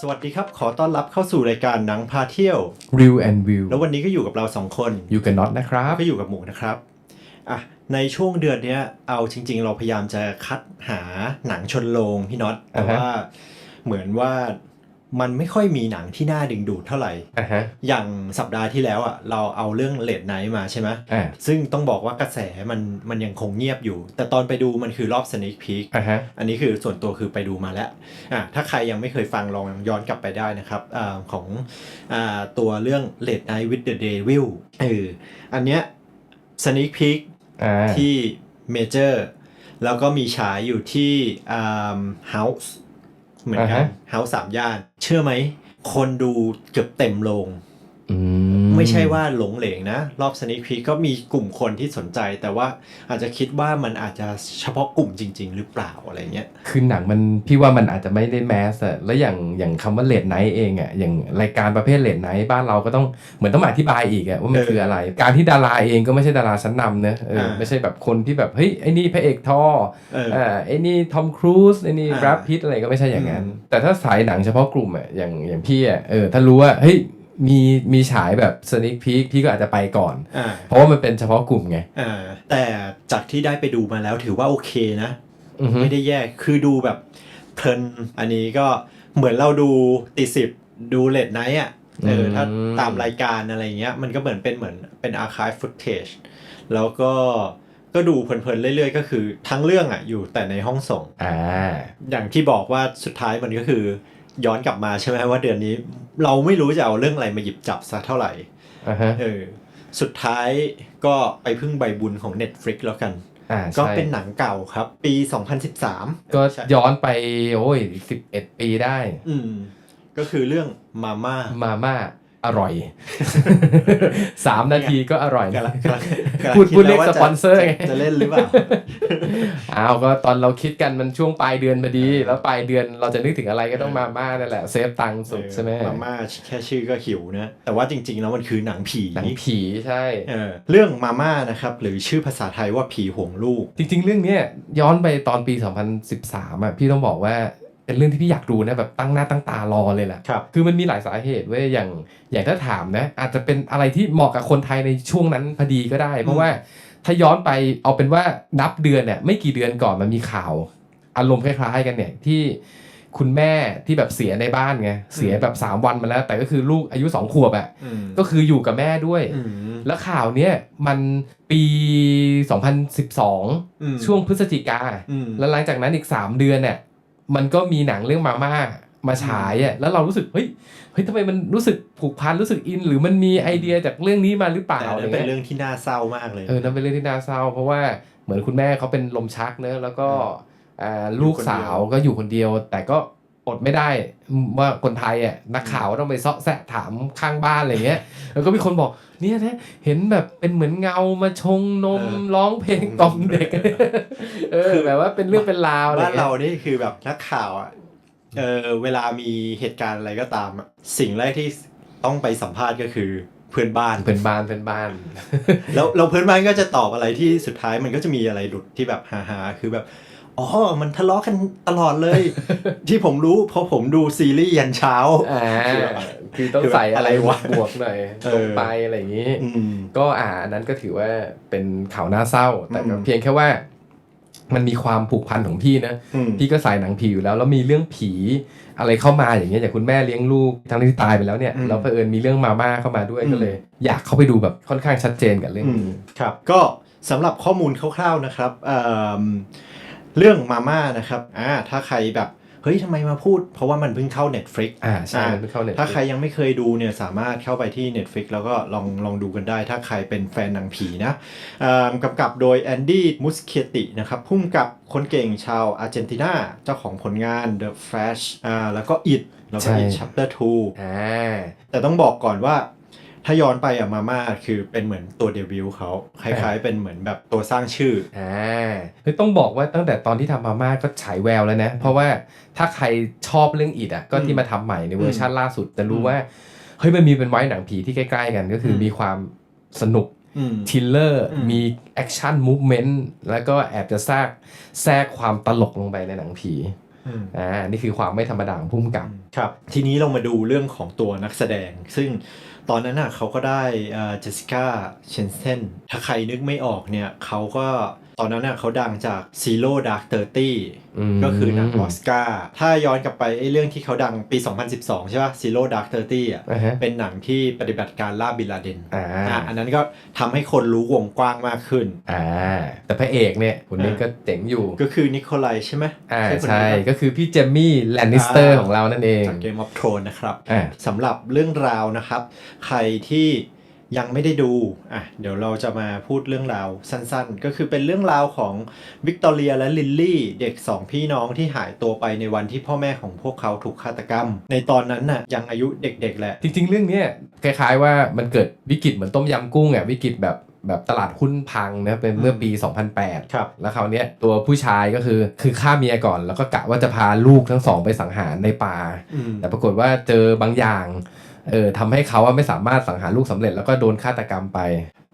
สวัสดีครับ ขอต้อนรับเข้าสู่รายการหนังพาเที่ยว Real and View แล้ววันนี้ก็อยู่กับเราสองคนอยู่กับน็อตนะครับ ก็อยู่กับหมูนะครับอะในช่วงเดือนเนี้ยเอาจริง ๆ เราพยายามจะคัดหาหนังชนโรงพี่น็อตแต่อ่าฮะว่าเหมือนว่า มันไม่ค่อยมีหนังที่น่าดึงดูดเท่าไหร่ อ่าฮะ อย่างสัปดาห์ที่แล้วอะเราเอาเรื่องเลดไนท์มาใช่ไหมอ่า ซึ่งต้องบอกว่ากระแสมันมันยังคงเงียบอยู่ แต่ตอนไปดูมันคือรอบ sneak peek อ่าฮะ อันนี้คือส่วนตัวคือไปดูมาแล้วอะถ้าใครยังไม่เคยฟังลองย้อนกลับไปได้นะครับอาของอาตัวเรื่อง Late Night with the Devil เอออันเนี้ย sneak peek อ่า ที่เมเจอร์แล้วก็มีฉายอยู่ที่อ่า House เหมือนกัน House สามย่าน เชื่อไหม คนดูเกือบเต็มโรงอื ไม่ใช่ว่าหลงเหลงนะ รอบ sneak peek ก็มีกลุ่มคนที่สนใจ แต่ว่าอาจจะคิดว่ามันอาจจะเฉพาะกลุ่มจริง ๆ หรือเปล่าอะไรเงี้ยคือหนังมันพี่ว่ามันอาจจะไม่ได้แมสอะแล้วอย่างอย่างคำว่าเลดไนท์เองอะอย่างรายการประเภทเลดไนท์บ้านเราก็ต้องเหมือนต้องมาอธิบายอีกอะว่ามันเออคืออะไร การที่ดาราเองก็ไม่ใช่ดาราชั้นนำเนอะเอออ่าไม่ใช่แบบคนที่แบบเฮ้ยไอ้นี่พระเอกทอเอออ่าไอ้นี่ทอมครูซไอ้นี่อ่าแบรดพิตอะไรก็ไม่ใช่อย่างนั้นอืมแต่ถ้าสายหนังเฉพาะกลุ่มอะอย่างอย่างพี่อะเออถ้ารู้ว่าเฮ้ย มีมีฉายแบบสนิคพีคพี่ก็อาจจะไปก่อนอ่าเพราะว่ามันเป็นเฉพาะกลุ่มไงอ่าแต่จากที่ได้ไปดูมาแล้วถือว่าโอเคนะอือฮึไม่ได้แย่คือดูแบบเพลินอันนี้ก็เหมือนเราดูตีสิบดูเลดไนท์อะเออถ้าตามรายการอะไรเงี้ย มันก็เหมือนเป็นเหมือนเป็นอาร์ค v ฟฟุตเทจแล้วก็ก็ดูเพลินๆเรื่อยๆ ก็คือทั้งเรื่องอะอยู่แต่ในห้องส่งอ่าอย่างที่บอกว่าสุดท้ายมันก็คือ ย้อนกลับมาใช่ไหมว่าเดือนนี้ เราไม่รู้จะเอาเรื่องอะไรมาหยิบจับสักเท่าไหร่อ่าฮะเออสุดท้ายก็ไปพึ่งใบบุญของ Netflix แล้วกันอ่าก็ใช่เป็นหนังเก่าครับ ปี 2013 ก็ใช่ย้อนไปโอ้ยสิบเอ็ดปีได้ อืมก็คือเรื่องมาม่ามาม่า อร่อยสามนาทีก็อร่อยกำลังกำลังกำลังพูดคิพูดแล้เรียวกว่าสจะปอนเซอร์ไงจะจะเล่นหรือเปล่าอ้าวก็ตอนเราคิดกันมันช่วงปลายเดือนพอดี แล้วปลายเดือนเราจะนึกถึงอะไรก็ต้องมาม่านั่นแหละเซฟตังค์สุดใช่ไหมมาม่าแค่ชื่อก็หิวนะแต่ว่าจริงๆแล้วมันคือหนังผีหนังผีใช่เออเรื่องมาม่านะครับหรือชื่อภาษาไทยว่าผีห่วงลูก จริง ๆ เรื่องเนี้ยย้อนไปตอนปี 2013อะพี่ต้องบอกว่า เป็นเรื่องที่พี่อยากดูนะแบบตั้งหน้าตั้งตารอเลยแหละครับคือมันมีหลายสาเหตุเว้ยอย่างอย่างถ้าถามนะ อาจจะเป็นอะไรที่เหมาะกับคนไทยในช่วงนั้นพอดีก็ได้ เพราะว่าถ้าย้อนไปเอาเป็นว่านับเดือนเนี่ยไม่กี่เดือนก่อนมันมีข่าวอารมณ์คล้ายๆกันเนี่ยที่คุณแม่ที่แบบเสียในบ้านไงเสียแบบ 3 วันมาแล้ว แต่ก็คือลูกอายุ2ขวบอะ่ะอืมก็คืออยู่กับแม่ด้วยอืมแล้วข่าวเนี้ยมันปี 2012อืมช่วงพฤศจิกาอืมแล้วหลังจากนั้นอีก 3 เดือนเนี่ย มันก็มีหนังเรื่องมาม่ามาฉายอะแล้วเรารู้สึกเฮ้ยเฮ้ยทำไมมันรู้สึกผูกพันรู้สึกอิน หรือมันมีไอเดียจากเรื่องนี้มาหรือเปล่าแต่อะไรนั่นเป็นเงี้ยเรื่องที่น่าเศร้ามากเลยเออนั่นเป็นเรื่องที่น่าเศร้า เพราะว่าเหมือนคุณแม่เขาเป็นลมชักเนอะแล้วก็อ่าลูกสาวก็อยู่คนเดียว แต่ก็ อดไม่ได้ว่าคนไทยอะนักข่าวต้องไปเซาะแซะถามข้างบ้านอะไรเงี้ย แล้วก็มีคนบอกเนี่ยนะเห็นแบบเป็นเหมือนเงามาชงนมเออร้องเพลงกล่อมเด็กเออแบบว่าเป็นเรื่องเป็นราวอะไรบ้านเงี้เรายนี่คือแบบนักข่าวอะเออเวลามีเหตุการณ์อะไรก็ตามอะสิ่งแรกที่ต้องไปสัมภาษณ์ก็คือเพื่อนบ้านเป็นบ้านเป็นบ้าน แล้วเราเพื่อนบ้านก็จะตอบอะไรที่สุดท้ายมันก็จะมีอะไรหลุดที่แบบฮาๆคือแบบ อ๋อ มันทะเลาะกันตลอดเลย ที่ผมรู้เพราะผมดูซีรีส์ยันเช้าอ่าคือต้องใส่อะไรอะไรวะบวกๆหน่อยเออลงไปอะไรอย่างนี้อืมก็อ่าอันนั้นก็ถือว่าเป็นข่าวน่าเศร้า แต่ก็อืมเพียงแค่ว่า มันมีความผูกพันของพี่นะอืมพี่ก็ใส่หนังผีอยู่แล้ว แล้วมีเรื่องผีอะไรเข้ามาอย่างเงี้ยอย่างคุณแม่เลี้ยงลูกทั้งที่ตายไปแล้วเนี่ยอืมแล้วเผอิญมีเรื่องมาม่าเข้ามาด้วยอืมก็เลย อยากเข้าไปดูแบบค่อนข้างชัดเจนกับเรื่องอืมนี้ครับ ก็สำหรับข้อมูลคร่าวๆนะครับ เอิ่มเรื่องมาม่านะครับอ่าถ้าใครแบบเฮ้ยทำไมมาพูด เพราะว่ามันเพิ่งเข้า Netflix อ่าใช่อ่ามันเข้าเน็ตถ้าใครยังไม่เคยดูเนี่ยสามารถเข้าไปที่ Netflix แล้วก็ลองลองดูกันได้ ถ้าใครเป็นแฟนหนังผีนะเอิ่มกำกับโดยแอนดี้มุสเคตินะครับพุ่มกับคนเก่งชาวอาร์เจนตินาเจ้าของผลงาน The Flash อ่าแล้วก็ It แล้วก็ It Chapter 2อ่าแต่ต้องบอกก่อนว่า ถ้าย้อนไปอะมาม่าคือเป็นเหมือนตัวเดบิวต์เขาคล้ายๆ เป็นเหมือนแบบตัวสร้างชื่ออ่าคือต้องบอกว่าตั้งแต่ตอนที่ทำมาม่าก็ฉายแววแล้วนะ เพราะว่าถ้าใครชอบเรื่องอิดอะก็ที่มาทำใหม่ในเวอร์ชันล่าสุดจะรู้อืมว่าเฮ้ยมันมีเป็นไว้หนังผีที่ใกล้ๆกันก็คืออมมีความสนุกอืมทิลเลอร์อืมมีแอคชั่นมูฟเมนต์แล้วก็แอบจะแทรกแทรกความตลกลงไปในหนังผีอืมอ่านี่คือความไม่ธรรมดาของพุ่มกับครับ ทีนี้เรามาดูเรื่องของตัวนักแสดง ซึ่ง ตอนนั้นน่ะเขาก็ได้เจสสิก้าเชนเซนถ้าใครนึกไม่ออกเนี่ยเขาก็ ตอนนั้นน่ะเขาดังจาก Zero Dark Thirty อืมก็คือหนังออสการ์ถ้าย้อนกลับไปไอ้เรื่องที่เขาดังปี 2012 ใช่ป่ะ Zero Dark Thirty อะอ่าฮะเป็นหนังที่ปฏิบัติการล่าบินลาเดนอ่าอะอันนั้นก็ทำให้คนรู้วงกว้างมากขึ้นอ่าแต่พระเอกเนี่ยคนนี้ก็เจ๋งอยู่ก็คือนิโคลัยใช่ไหมอ่าคนใช่นี้ปะก็คือพี่เจมมี่แลนนิสเตอร์ของเรานั่นเองจากเกมออฟทรอนนะครับอ่าสำหรับเรื่องราวนะครับ ใครที่ ยังไม่ได้ดูอะเดี๋ยวเราจะมาพูดเรื่องราวสั้นๆ ก็คือเป็นเรื่องราวของวิกตอเรียและลิลลี่เด็กสองพี่น้องที่หายตัวไปในวันที่พ่อแม่ของพวกเขาถูกฆาตกรรม ในตอนนั้นน่ะยังอายุเด็ก ๆ แหละ จริง ๆ เรื่องเนี้ยคล้ายๆว่ามันเกิดวิกฤตเหมือนต้มยำกุ้งอะวิกฤตแบบแบบตลาดหุ้นพังนะเป็นเมื่อปี 2008 ครับ แล้วคราวเนี้ยตัวผู้ชายก็คือคือฆ่าเมียก่อน แล้วก็กะว่าจะพาลูกทั้งสองไปสังหารในป่าอืมแต่ปรากฏว่าเจอบางอย่าง เออทำให้เขาว่าไม่สามารถสังหารลูกสำเร็จแล้วก็โดนฆาตกรรมไป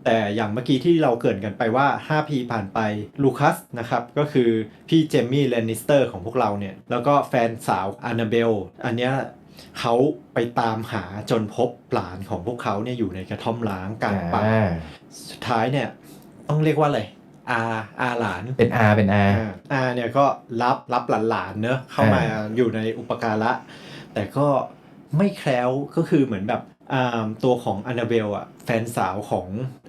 แต่อย่างเมื่อกี้ที่เราเกรินกันไปว่า 5 ปีผ่านไปลูคัสนะครับ ก็คือพี่เจมมี่แลนนิสเตอร์ของพวกเราเนี่ย แล้วก็แฟนสาวอานาเบล อันเนี้ยเขาไปตามหาจนพบหลานของพวกเขาเนี่ยอยู่ในกระท่อมล้างกลางป่าอ่าสุดท้ายเนี่ยต้องเรียกว่าอะไรอาอาหลานเป็นอาเป็นอาอาอาเนี่ยก็รับรับหลานๆเนอะเข้ามาอยู่ในอุปการะแต่ก็ ไม่แคล้วก็คือเหมือนแบบอ่าตัวของอานาเบลอะแฟนสาวของ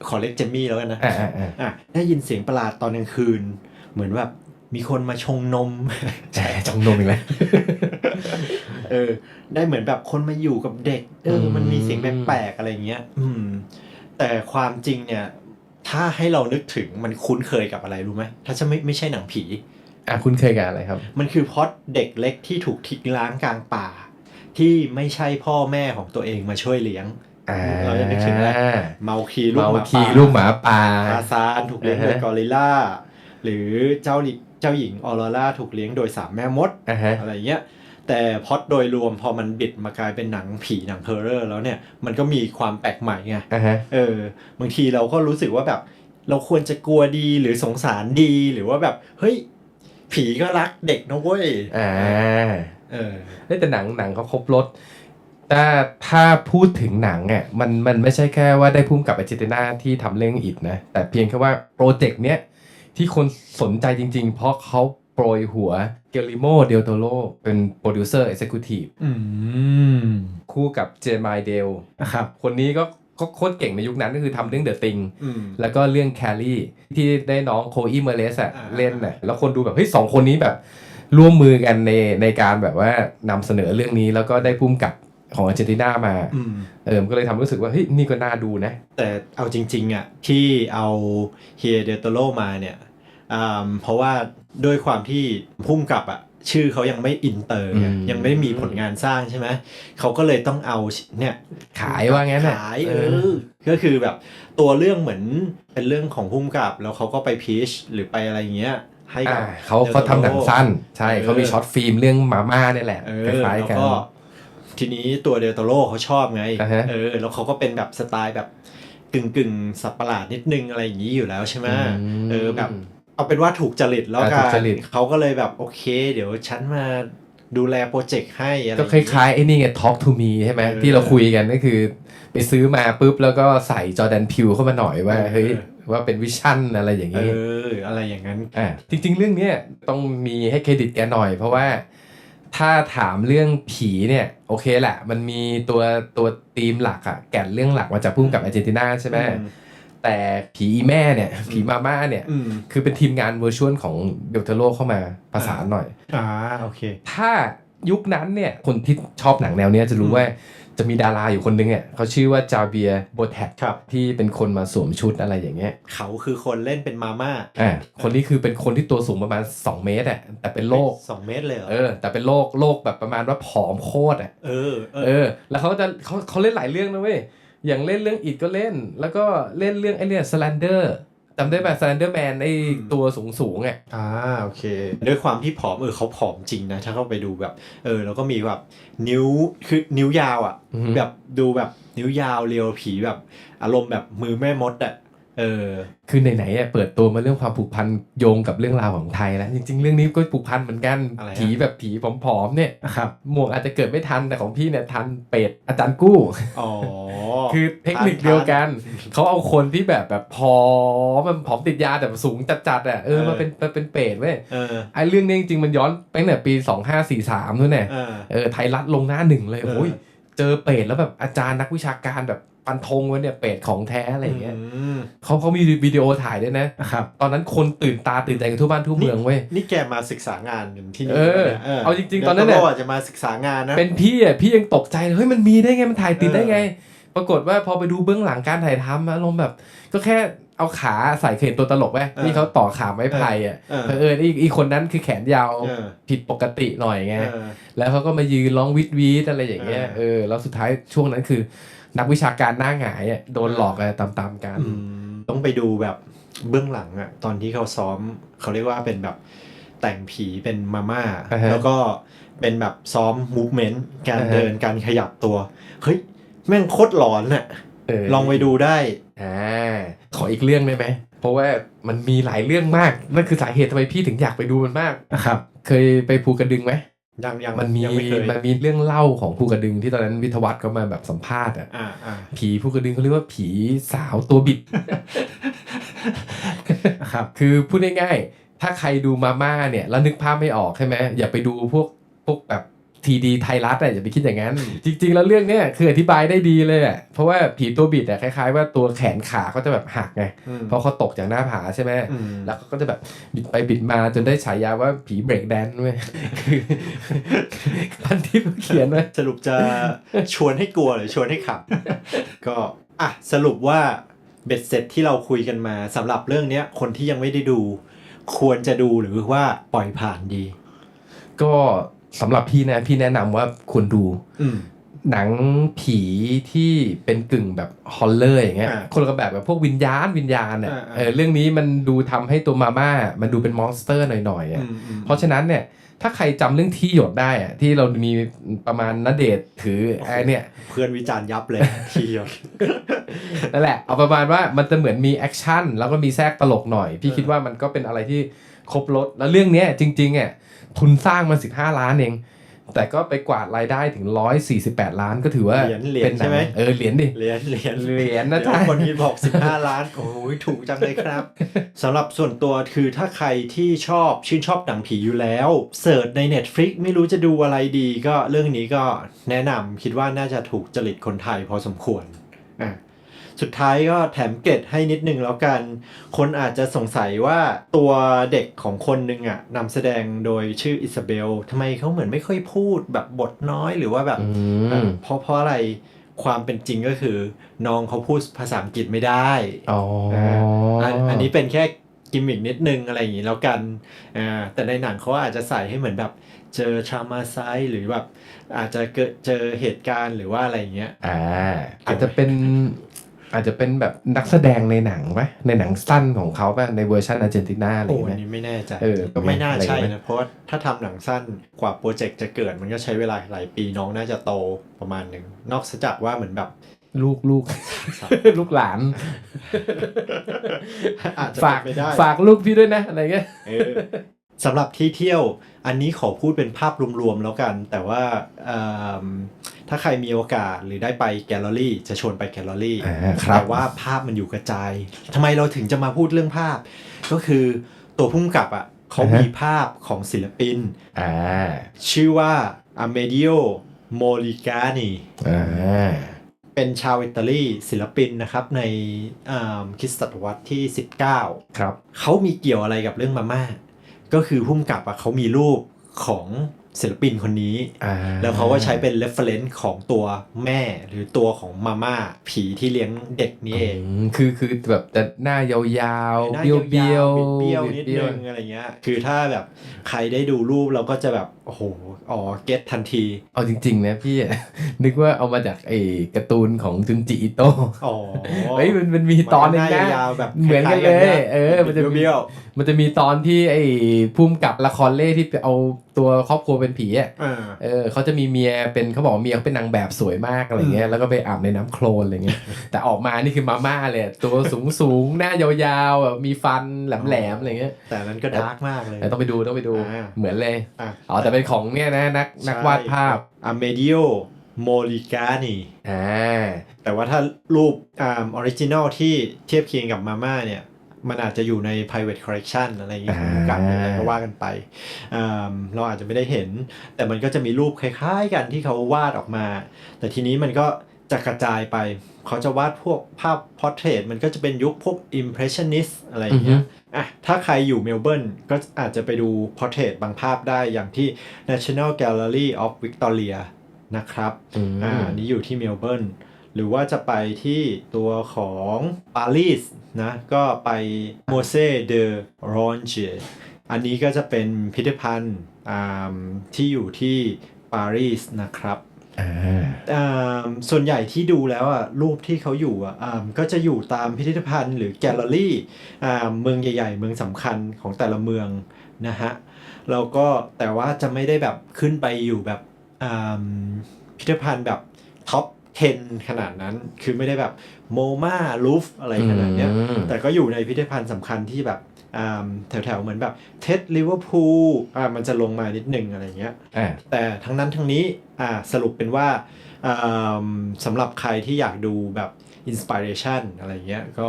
ขอเล็กเจมมี่แล้วกันนะอ่าอ่าอ่าอะได้ยินเสียงประหลาดตอนกลางคืน เหมือนแบบมีคนมาชงนมใช่จงนมอีกแล้วเออ ได้เหมือนแบบคนมาอยู่กับเด็ก เอออืมมันมีเสียงแปลกๆอะไรเงี้ย อืม แต่ความจริงเนี่ย ถ้าให้เรานึกถึงมันคุ้นเคยกับอะไรรู้ไหมถ้าจะไม่ไม่ใช่หนังผี อะคุณเคยกับอะไรครับ มันคือพล็อดเด็กเล็กที่ถูกทิ้งล้างกลางป่า ที่ไม่ใช่พ่อแม่ของตัวเองมาช่วยเลี้ยงอ่าเราจะนึกถึงอะไรเมาคีลูกเมาหมาคีป่าลูกหมาป่าทาซานถูกเลี้ยงโดยอ่าฮะกอริลลาหรือเจ้าลิเจ้าหญิงออโรราถูกเลี้ยงโดยสามแม่มดอ่าฮะอะไรเงี้ยแต่พล็อดโดยรวมพอมันบิดมากลายเป็นหนังผีหนังเฮอร์เรอร์แล้วเนี่ยมันก็มีความแปลกใหม่ไงอ่าฮะเออบางทีเราก็รู้สึกว่าแบบ เราควรจะกลัวดีหรือสงสารดีหรือว่าแบบ เฮ้ย ผีก็รักเด็กนะเว้ยอ่า เออเอ้ยแต่หนังหนังเขาครบรถถ้าถ้าพูดถึงหนังอะมันมันไม่ใช่แค่ว่าได้พุ่มกับอาร์เจนตินาที่ทำเรื่องอิดนะ แต่เพียงแค่ว่าโปรเจกต์เนี้ยที่คนสนใจจริง ๆ เพราะเขาโปรยหัวเกลิโมเดลโตโรเป็นโปรดิวเซอร์เอ็กซ์คิวทีฟอืมคู่กับเจมายเดลนะครับคนนี้ก็ก็โคตรเก่งในยุคนั้นก็คือทำเรื่องเดอะติงอืมแล้วก็เรื่องแคลรี่ที่ได้น้องโคอีเมเลสอะอ่าเล่นน่ะแล้วคนดูแบบเฮ้ยสองคนนี้แบบ ร่วมมือกันในในการแบบว่านำเสนอเรื่องนี้แล้วก็ได้พุ่มกับของอาร์เจนตินามาอืมเออมันก็เลยทำให้รู้สึกว่าเฮ้ยนี่ก็น่าดูนะ แต่เอาจริงๆอะที่เอาเฮียเดโตโรมาเนี่ยอ่าเพราะว่าด้วยความที่พุ่มกับอะชื่อเขายังไม่อินเตอร์ไงอืมยังไม่มีผลงานสร้างใช่ไหมเขาก็เลยต้องเอาเนี่ยขายว่างั้นน่ะขายเอเอออก็คือแบบตัวเรื่องเหมือนเป็นเรื่องของพุ่มกับ แล้วเขาก็ไปพีชหรือไปอะไรอย่างเงี้ย ให้กัอ่าบเขาดลโตโรเขาทำหนังสั้น ใช่เออเขามีช็อตฟิล์มเรื่องมาม่าเนี่ยแหละเอคอล้ายแล้วๆกันก็ทีนี้ตัวเดลโตโรเขาชอบไงอ่าฮะเออแล้วเขาก็เป็นแบบสไตล์แบบกึ่งกึ่งๆสัตว์ประหลาดนิดนึงอะไรอย่างนี้อยู่แล้วใช่ไหมเออแบบเอาเป็นว่าถูกจริตแล้วอ่ากัถูนกจริตเขาก็เลยแบบโอเค เดี๋ยวฉันมาดูแลโปรเจกต์ให้อะไรอก็ย่างคงี้ล้ายๆไอ้นี่ไง Talk to me ใช่ไหมเออที่เราคุยกันก็คือ ไปซื้อมาปุ๊บแล้วก็ใส่จอแดนพิวเข้ามาหน่อยว่าเออเฮ้ย ว่าเป็นวิชั่นอะไรอย่างเอนี้ออะไรอย่างนั้นอ่าจริง ๆ เรื่องเนี้ยต้องมีให้เครดิตแกหน่อย เพราะว่าถ้าถามเรื่องผีเนี่ย โอเคแหละ มันมีตัวตัวธีมหลักอะแก่นเรื่องหลักมาจากพุ่มกับอาร์เจนตินาใช่ไหมอืมแต่ผีอีแม่เนี่ย ผีมาม่าเนี่ยอืมคือเป็นทีมงานเวอร์ชวลของเบลเทโลเข้ามาประสานหน่อยอ่าโอเค ถ้ายุคนั้นเนี่ย คนที่ชอบหนังแนวเนี้ยจะรู้อืมว่า จะมีดาราอยู่คนนึงเนี่ยเขาชื่อว่าจาเบียโบแทกครับที่เป็นคนมาสวมชุดอะไรอย่างเงี้ยเขาคือคนเล่นเป็นมาม่าอ่าคนนี้คือเป็นคนที่ตัวสูงประมาณ 2 เมตรอะแต่เป็นโรคสองเมตรเลยเหรอเออแต่เป็นโรคโรคแบบประมาณว่าผอมโคตรอะเออเอเอออ แล้วเขาจะเขาเขาเล่นหลายเรื่องนะเว้ยอย่างเล่นเรื่องอิดก็เล่น แล้วก็เล่นเรื่องไอ้เนี่ยสแลนเดอร์ จำได้ป่ะสแลนเดอร์แมนไอ้ตัวสูงสูงๆอะอ่าโอเค ด้วยความที่ผอมเออเขาผอมจริงนะ ถ้าเข้าไปดูแบบ เออ แล้วก็มีแบบนิ้วคือนิ้วยาวอะอือฮึแบบดูแบบนิ้วยาวเรียวผีแบบ อารมณ์แบบมือแม่มดอะ เออ คือไหนๆอะเปิดตัวมาเรื่องความผูกพันโยงกับเรื่องราวของไทยแล้วจริง ๆ เรื่องนี้ก็ผูกพันเหมือนกันอะไรฮะ ผีแบบผีผอมๆเนี่ยครับหมวกอาจจะเกิดไม่ทันแต่ของพี่เนี่ยทันเป็ดอาจารย์กู้ อ๋อ คือเทคนิคเดียวกัน เขาเอาคนที่แบบแบบผอมมันผอมติดยาแต่สูงจัดๆอะเออมาเป็นมาเป็นเป็ดเว้ยเออไอ้เรื่องนี้จริงๆมันย้อนไปตั้งแต่ปี 2543นู่นแน่ เออ เออไทยรัฐลงหน้าหนึ่งเลยเออ โอ้ยเจอเป็ดแล้วแบบอาจารย์นักวิชาการแบบ ปันธงไว้เนี่ยเป็ดของแท้อะไรอย่างเงี้ยมเขาเขามีวิดีโอถ่ายด้วยนะครับตอนนั้นคนตื่นตาตื่นใจกันทั่วบ้านทั่วเมืองเว้ย นี่แกมาศึกษางานกันที่นี่เออนี่ยเอาจริง ๆ ตอนนั้นเนี่ยดี๋วโจะมาศึกษางานนะ เป็นพี่อะพี่ยังตกใจเลยเฮ้ยมันมีได้ไงมันถ่ายติดได้ไง ปรากฏว่าพอไปดูเบื้องหลังการถ่ายทำอารมณ์แบบ ก็แค่เอาขาใส่เข็นตัวตลกไว้ที่เขาต่อขาไม้ไผ่อะเออเผอออีอีคนนั้นคือแขนยาวเออผิดปกติหน่อยไงเออแล้วเขาก็มายืนร้องวิดวีดอะไรอย่างเงี้ยเออเออแล้วสุดท้ายช่วงนั้นคือ นักวิชาการหน้าหงายอะโดนหลอกอะไรตามๆกันอืมต้องไปดูแบบเบื้องหลังอะตอนที่เขาซ้อมเขาเรียกว่าเป็นแบบแต่งผีเป็นมาม่าอ่าฮะแล้วก็เป็นแบบซ้อมมูฟเมนต์การอ่าฮะเดินการขยับตัว เฮ้ย แม่งโคตรหลอนอะเลองไปดูได้อ่าขออีกเรื่องได้ไหม เพราะว่ามันมีหลายเรื่องมาก นั่นคือสาเหตุทำไมพี่ถึงอยากไปดูมันมากครับ เคยไปภูกระดึงไหม ยังยังมันมียังไม่เคยมันมีเรื่องเล่าของภูกระดึงที่ตอนนั้นวิทยวัฒน์เขามาแบบสัมภาษณ์อะอ่าอ่าผีภูกระดึงเขาเรียกว่าผีสาวตัวบิดครับคือพูดง่ายๆถ้าใครดูมาม่าเนี่ยแล้วนึกภาพไม่ออกใช่ไหมอย่าไปดูพวกพวกแบบ ทีดีไทยรัฐอะอย่าไปคิดอย่างนั้น จริง ๆ แล้วเรื่องเนี้ยคืออธิบายได้ดีเลยอะเพราะว่าผีตัวบิดอะคล้ายๆ ว่าตัวแขนขาเขาจะแบบหักไงอืมเพราะเขาตกจากหน้าผาใช่ไหมอืมแล้วเขาก็จะแบบบิดไปบิดมาจนได้ฉายาว่าผีเบรกแดนซ์เว้ยคือพันทิปเขียนไว้สรุปจะชวนให้กลัวหรือชวนให้ขำก็อะสรุปว่าเบ็ดเสร็จที่เราคุยกันมาสำหรับเรื่องเนี้ยคนที่ยังไม่ได้ดู ควรจะดูหรือว่าปล่อยผ่านดี ก็ สำหรับพี่นะพี่แนะนำว่าควรดูอืมหนังผีที่เป็นกึ่งแบบฮอลเลอร์อย่างเงี้ยอ่าคนละแบบแบบพวกวิญญาณวิญญาณอะอ่าอ่าเออเรื่องนี้มันดูทำให้ตัวมาม่ามันดูเป็นมอนสเตอร์หน่อยๆอะอืมอืมเพราะฉะนั้นเนี่ยถ้าใครจำเรื่องที่หยดได้อะที่เรามีประมาณนเดชน์ถือไอ้เนี่ย เพื่อนวิจารณ์ยับเลยทีเดียวนั่นแหละเอาประมาณว่ามันจะเหมือนมีแอคชั่นแล้วก็มีแทรกตลกหน่อย พี่เออคิดว่ามันก็เป็นอะไรที่ ครบรถแล้วเรื่องเนี้ยจริงๆอะทุนสร้างมา15ล้านเอง แต่ก็ไปกวาดรายได้ถึง148ล้านก็ถือว่าเหรียญเหรียญเป็นนังใช่ไหม เออเหรียญดิเหรียญเหรียญเหรียญนะเดี๋ยวจ๊ะคนที่บอก 15 ล้าน โอ้ยถูกจังเลยครับ สำหรับส่วนตัวคือถ้าใครที่ชอบชื่นชอบหนังผีอยู่แล้วเสิร์ชใน Netflix ไม่รู้จะดูอะไรดีก็เรื่องนี้ก็แนะนำคิดว่าน่าจะถูกจริตคนไทยพอสมควรอะ สุดท้ายก็แถมเกร็ดให้นิดนึงแล้วกัน คนอาจจะสงสัยว่าตัวเด็กของคนหนึ่งอะนำแสดงโดยชื่ออิซาเบลทำไมเขาเหมือนไม่ค่อยพูดแบบบทน้อยหรือว่าแบบอืเอ่มอเพราะเพราะอะไรความเป็นจริงก็คือ น้องเขาพูดภาษาอังกฤษไม่ได้อ๋อออันอันนี้เป็นแค่กิมมิกนิดนึงอะไรอย่างนี้แล้วกันอ่าแต่ในหนังเขาอาจจะใส่ให้เหมือนแบบเจอทรามาไซหรือแบบอาจจะเกิดเจอเหตุการณ์หรือว่าอะไรอย่างเงี้ยอ่าอาจจะเป็น อาจจะเป็นแบบนักแสดงในหนังไหมในหนังสั้นของเขาป่ะในเวอร์ชันอาร์เจนตินาอะไรอโอ้ย่างอันเงี้ยนี้ไม่แน่ใจเออก็ไม่น่าอะไรใช่ไหมนะ เพราะว่าถ้าทำหนังสั้นกว่าโปรเจกต์จะเกิดมันก็ใช้เวลาหลายปีน้องน่าจะโตประมาณหนึ่งนอกจากว่าเหมือนแบบลูกลูกลูกหลานอาจจะฝากเป็นไปได้ฝากลูกพี่ด้วยนะอะไรเงี้ยเออสำหรับที่เที่ยวอันนี้ขอพูดเป็นภาพรวมๆแล้วกัน แต่ว่าเอิ่ม ถ้าใครมีโอกาสหรือได้ไปแกลเลอรี่ จะชวนไปแกลเลอรี่อ่าครับแต่ว่าภาพมันอยู่กระจายทำไมเราถึงจะมาพูดเรื่องภาพ ก็คือตัวพุ่มกับอะเขามีภาพของศิลปินอ่าชื่อว่าอเมดิโอโมลิกานีอ่าเป็นชาวอิตาลีศิลปินนะครับในอ่าคริสตศตวรรษที่ 19 ครับเขามีเกี่ยวอะไรกับเรื่องมาม่า ก็คือพุ่มกับอะเขามีรูปของ ศิลปินคนนี้อ่าแล้วเขาก็ใช้เป็น reference ของตัวแม่หรือตัวของมาม่าผีที่เลี้ยงเด็กนี่เองอืมคือคือแบบจะหน้ายาวๆหน้าเบี้ยวเบี้ยวๆเบี้ยวๆนิดนึงอะไรเงี้ย คือถ้าแบบใครได้ดูรูปเราก็จะแบบ โอ้โห อ๋อ เก็ตทันที เอาจริง ๆ นะพี่ นึกว่าเอามาจากไอ้การ์ตูนของจุนจิอิโตะอ๋อเฮ้ยมันมันมีตอนหนึงมันะยาวๆแบบเหมือนกันเลย เออ มันจะมีเบี้ยวมันจะมีตอนที่ไอ้พุ่มกับละครเล่ที่ไปเอาตัวครอบครัวเป็นผีอะๆอ่าเออเขาจะมีเมียเป็นเขาบอกว่าเมียเขาเป็นนางแบบสวยมากอะไรเงี้ย แล้วก็ไปอาบในน้ำโคลนอะไรเงี้ย แต่ออกมานี่คือมาม่าเลยอะตัวสูงสูงๆหน้ายาวๆแบบมีฟันแหลมๆ อะไรเงี้ย แต่นั้นก็ดาร์กมากเลยแต่ต้องไปดูต้องไปดูอ่าเหมือนเลยอะอ๋อแต่เป็นของเนี่ยนะนักนักวาดภาพอเมดิโอโมลิกานีอ่าแต่ว่าถ้ารูปอ่าออริจินอลที่เทียบเคียงกับมาม่าเนี่ย มันอาจจะอยู่ใน private collection อะไรอย่างเงี้ยอ่าของกันอะไรก็ว่ากันไปอ่าเราอาจจะไม่ได้เห็น แต่มันก็จะมีรูปคล้ายๆกันที่เขาวาดออกมา แต่ทีนี้มันก็จะกระจายไป เขาจะวาดพวกภาพ portrait มันก็จะเป็นยุคพวก impressionist อะไรอย่างเงี้ยอะถ้าใครอยู่เมลเบิร์นก็อาจจะไปดู portrait บางภาพได้อย่างที่ National Gallery of Victoria นะครับอืมอ่าอันนี้อยู่ที่เมลเบิร์นหรือว่าจะไปที่ตัวของปารีสนะก็ไปโมเซเดรอนเจอันนี้ก็จะเป็นพิพิธภัณฑ์อ่าที่อยู่ที่ปารีสนะครับ อ่าส่วนใหญ่ที่ดูแล้วอะรูปที่เขาอยู่อะอ่าก็จะอยู่ตามพิพิธภัณฑ์หรือแกลเลอรี่อ่าเมืองใหญ่ ๆ เมืองสำคัญของแต่ละเมืองนะฮะแล้วก็แต่ว่าจะไม่ได้แบบขึ้นไปอยู่แบบอ่าพิพิธภัณฑ์แบบท็อป10ขนาดนั้น คือไม่ได้แบบ โมมาลูฟอะไรขนาดเนี้ยอืมแต่ก็อยู่ในพิพิธภัณฑ์สำคัญที่แบบอ่าแถวๆ เหมือนแบบเท็ดลิเวอร์พูลอ่ามันจะลงมานิดนึงอะไรเงี้ยอ่าแต่ทั้งนั้นทั้งนี้อ่าสรุปเป็นว่าอ่าสำหรับใครที่อยากดูแบบอินสปิเรชันอะไรเงี้ยก็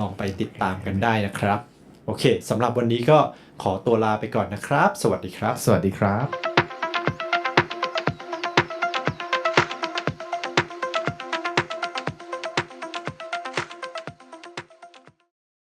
ลองไปติดตามกันได้นะครับ โอเคสำหรับวันนี้ก็ขอตัวลาไปก่อนนะครับ สวัสดีครับ สวัสดีครับ